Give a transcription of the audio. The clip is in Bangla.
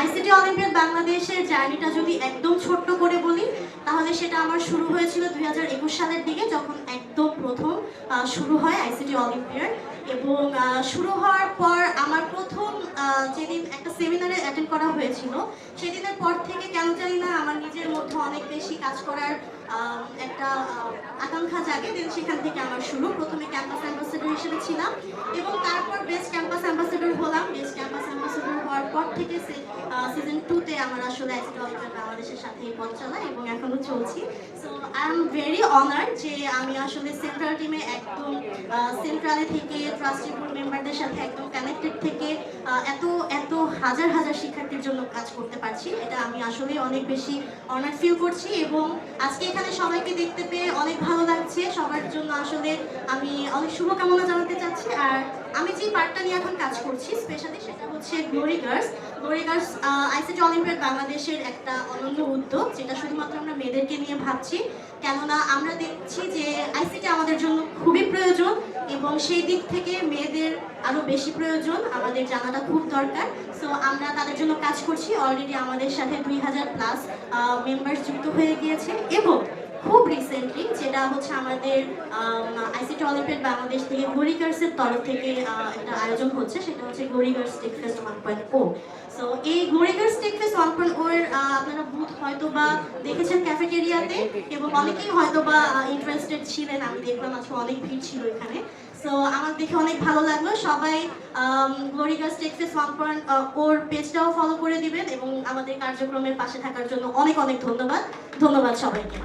আইসিটি অলিম্পিয়াড বাংলাদেশের জার্নিটা যদি একদম ছোট্ট করে বলি, তাহলে সেটা আমার শুরু হয়েছিল দুই সালের দিকে, যখন একদম প্রথম শুরু হয় আইসিটি অলিম্পিয়াড। এবং শুরু হওয়ার পর আমার প্রথম যেদিন একটা সেমিনারে অ্যাটেন্ড করা হয়েছিল, সেদিনের পর থেকে কেন জানি না আমার নিজের মধ্যে অনেক বেশি কাজ করার একটা আকাঙ্ক্ষা জাগে। দেন সেখান থেকে আমার শুরু। প্রথমে ক্যাম্পাস অ্যাম্বাসেডর হিসেবে ছিলাম এবং তারপর বেস্ট ক্যাম্পাস অ্যাম্বাসেডর হলাম বেস্ট ক্যাম্পাস অ্যাম্বাসেডর হওয়ার পর থেকে সিজন টুতে আমার আসলে বাংলাদেশের সাথে পথ চলা এবং এখনও চলছি। So I am very honour যে আমি আসলে সেন্ট্রাল টিমে একদম সেন্ট্রালে থেকে ট্রাস্টি বোর্ড মেম্বারদের সাথে একদম কানেক্টেড থেকে এত এত হাজার হাজার শিক্ষার্থীর জন্য কাজ করতে পারছি। এটা আমি আসলে অনেক বেশি অনার ফিল করছি এবং আজকে এখানে সবাইকে দেখতে পেয়ে অনেক ভালো লাগছে। সবার জন্য আসলে আমি অনেক শুভকামনা জানাতে চাচ্ছি। আর যে পার্টটা নিয়ে এখন কাজ করছি স্পেশালি সেটা হচ্ছে glory girls glory girls ICT olympiad বাংলাদেশের একটা অনন্য উদ্যোগ, যেটা শুধুমাত্র আমরা মেয়েদেরকে নিয়ে ভাবছি। কেননা আমরা দেখছি যে আইসিটি আমাদের জন্য খুবই প্রয়োজন এবং সেই দিক থেকে মেয়েদের আরও বেশি প্রয়োজন। আমাদের জানাটা খুব দরকার। সো আমরা তাদের জন্য কাজ করছি। অলরেডি আমাদের সাথে দুই হাজার প্লাস মেম্বার্স যুক্ত হয়ে গিয়েছে এবং খুব রিসেন্টলি যেটা হচ্ছে আমাদের আইসিটি অলিম্পিয়াড বাংলাদেশ থেকে গরিগার্সের তরফ থেকে একটা আয়োজন হচ্ছে, সেটা হচ্ছে glory girls tech fest one point four so এই glory girls tech fest one point four আপনারা বুথ হয়তো বা দেখেছেন ক্যাফেটেরিয়াতে এবং অনেকেই হয়তো বা ইন্টারেস্টেড ছিলেন। আমি দেখলাম আজকে অনেক ভিড় ছিল এখানে। সো আমার দেখে অনেক ভালো লাগল। সবাই glory girls tech fest one point ওর পেজটাও ফলো করে দিবেন এবং আমাদের কার্যক্রমের পাশে থাকার জন্য অনেক অনেক ধন্যবাদ। ধন্যবাদ সবাইকে।